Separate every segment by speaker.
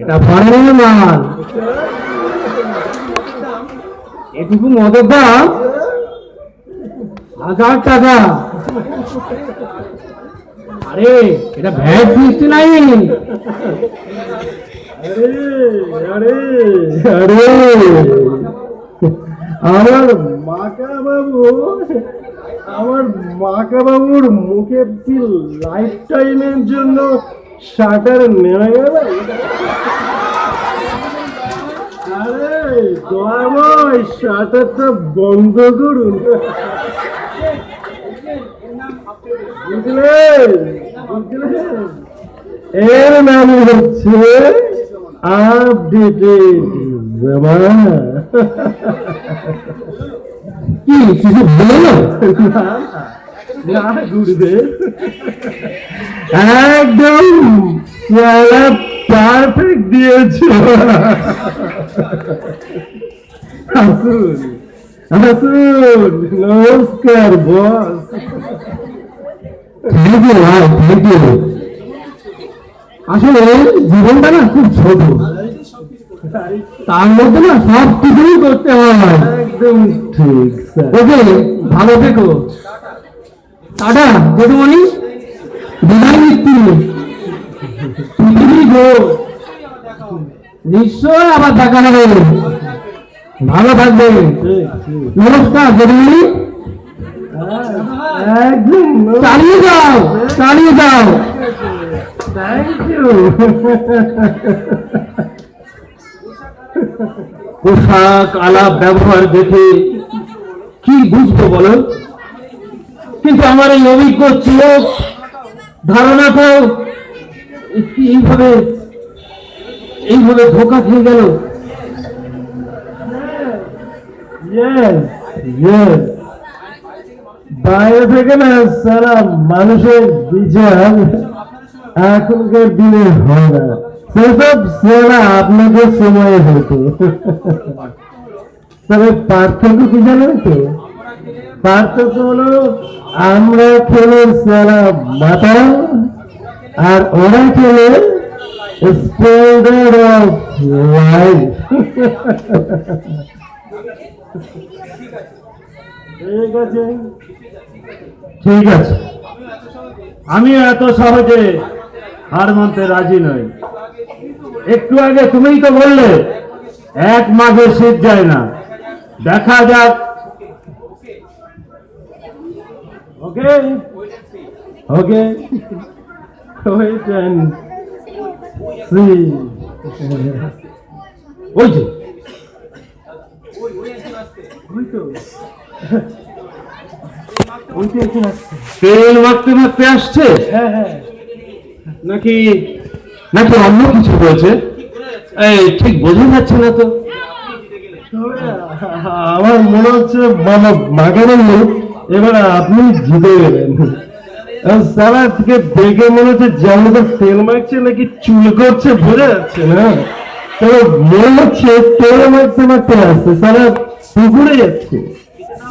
Speaker 1: এটা ফরেনের মাল। এটুকু মদের দাম হাজার টাকা। আরে, এটা ভ্যাট দিচ্ছে নাই।
Speaker 2: আরে আরে। আমার মাকা বাবু আমার মাকা বাবুর মুখে কি লাইফ টাইমের জন্য শাটার নেমে গেল? আরে, দয়াময় শাটারটা বন্ধ করুন। বুঝলেন? বুঝলেন? এর নাম হচ্ছে আপডেটেড
Speaker 1: কি কিছু বলো?
Speaker 2: না একদম পারফেক্ট দিয়েছ। নমস্কার boss.
Speaker 1: Thank you thank you আসলে জীবনটা না খুব ছোট। তার মধ্যে না সব কিছুই করতে হয়।
Speaker 2: একদম ঠিক
Speaker 1: ওকে ভালো থেকো। টাটা জেঠুমণি। বিদায় পৃথিবী গো। নিশ্চয় আবার দেখা হবে। ভালো থাকবে। নমস্কার জেঠুমণি।
Speaker 2: একদম।
Speaker 1: চালিয়ে যাও চালিয়ে যাও।
Speaker 2: থ্যাংক ইউ
Speaker 1: পোশাক, আলাপ, ব্যবহার দেখে কি বুঝব বলো? কিন্তু আমার এই অভিজ্ঞ চোখ ধারণাটাও এইভাবে এইভাবে ধোকা খেয়ে গেল।
Speaker 2: বাইরে থেকে না সারা মানুষের বিচার এখনকার দিনে হয় না। সেসব সারা আপনাদের সময়ে হতো তবে পার্থক্য কি জানেন তো? পার্থক্য হলো আমরা খেলে সারা মাথা আর ওরা খেলে স্পেন্ডার অফ লাইফ। ঠিক আছে?
Speaker 1: ঠিক আছে।
Speaker 2: আমি এত সহজে হার মানতে রাজি নই। একটু আগে তুমিই তো বললে এক মাঘে শীত যায় না। দেখা যাক। Okay? Okay? Wait and see
Speaker 1: ওই যে তেল মাখতে মাখতে আসছে?
Speaker 2: হ্যাঁ হ্যাঁ।
Speaker 1: নাকি? নাকি অন্য কিছু বলছে? এই, ঠিক বোঝা যাচ্ছে না তো।
Speaker 2: আমার মনে হচ্ছে বাবা মাগানো লোক, এবার আপনি জিতে গেলেন। সারা থেকে দেখে মনে হচ্ছে যেমন তেল মাখছে নাকি চুল করছে, বোঝা যাচ্ছে না। তবে মনে হচ্ছে তেল মাখতে মাখতে আসছে? সারা পুকুরে যাচ্ছে।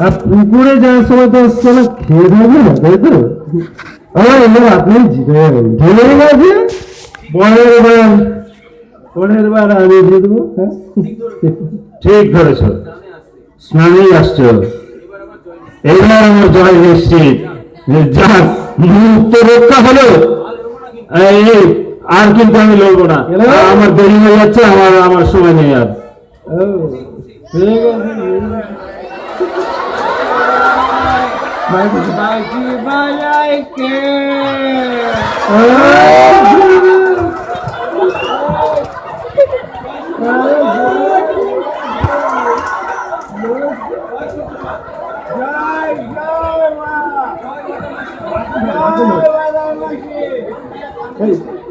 Speaker 2: আর পুকুরে যাওয়ার সময় তো সারা খেয়ে যাবে না, তাই তো? আপনি জিতে যাবেন ঢেলে গেছে পরের বার পরের বার আমি হ্যাঁ
Speaker 1: ঠিক ধরেছ স্নানেই আসছো এবার আমার জয় নিশ্চিত মুক্ত রক্ষা হলো আর। কিন্তু আমি লড়বো না আমার দেরি হয়ে যাচ্ছে আমার আমার সময় নেই আর
Speaker 3: বাঁশি বাজায় কে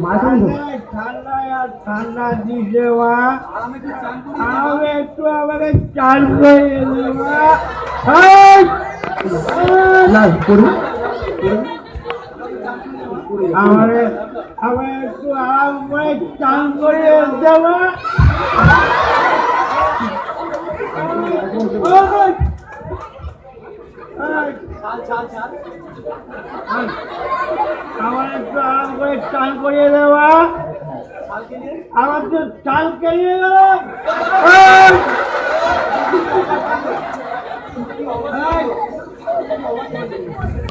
Speaker 3: মা ঠান্ডা দিছে মা আমি একটু আমাকে চান করে দে এই! আমারে আমার একটু আরাম করে চান করে দেবো। আমার একটু আরাম করে চান করিয়ে দেওয়া আমার তো চাল কেড়ে গেল এই এই দাঁড়াও। এবার একটা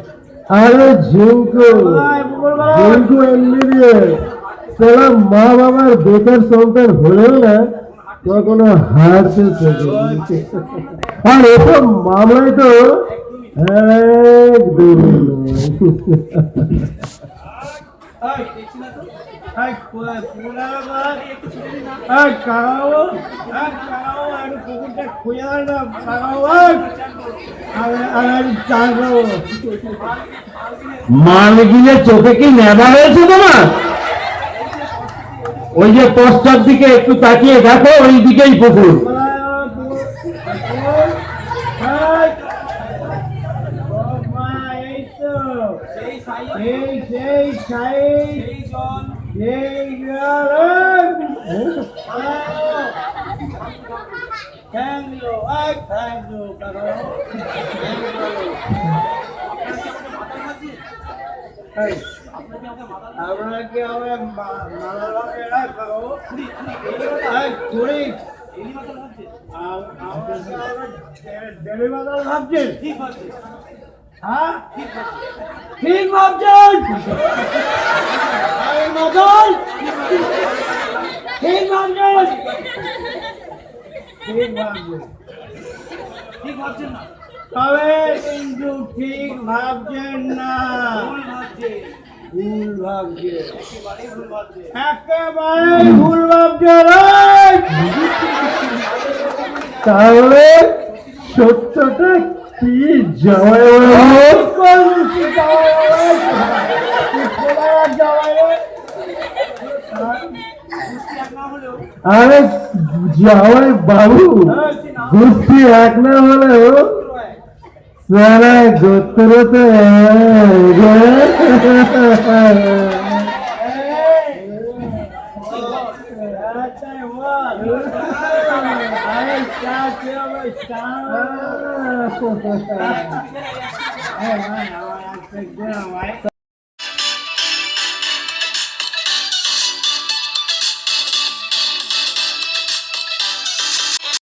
Speaker 2: আরে
Speaker 3: ঝিঙ্কু?
Speaker 2: ঝুমকো এমবিবিএস সালা মা বাবার বেকার সন্তান হলেও না কখনো হারতে শেখে আর এসব মামলায় তো একদম
Speaker 3: এই, এই, কোথায়? পুকুরটা কোথায়? এই, কাকাবাবু, এই, কাকাবাবু, একটু পুকুরটা খুঁজে দাও না, কাকাবাবু, এই! আমি- আমি একটু চান করব।
Speaker 1: মালগিলে চোখে কি নেবা হয়েছে তোমার ওই যে পশ্চাৎ দিকে একটু তাকিয়ে দেখো ওই দিকেই পুকুর?
Speaker 3: পুকুর? এই! ও মা, এই তো। এই সেই সাইজ সেই থ্যাংক ইউ এই থ্যাংক ইউ এই আপনারা কি হবে মালা লাগে না কাকা ডেলি বাদল ভাবছেন? হ্যাঁ ঠিক ভাবছেন? ঠিক ভাবছেন। ঠিক ভাবছেন তবে কিন্তু ঠিক ভাবছেন না। ভুল ভাবছেন। একেবারে ভুল ভাবছেন, এই!
Speaker 2: তাহলে সত্যটা কি আরে জয় বাবু গোষ্ঠী এক না হলেও সারা গোত্র তো
Speaker 3: That's a one. Aí está, chama, está. É.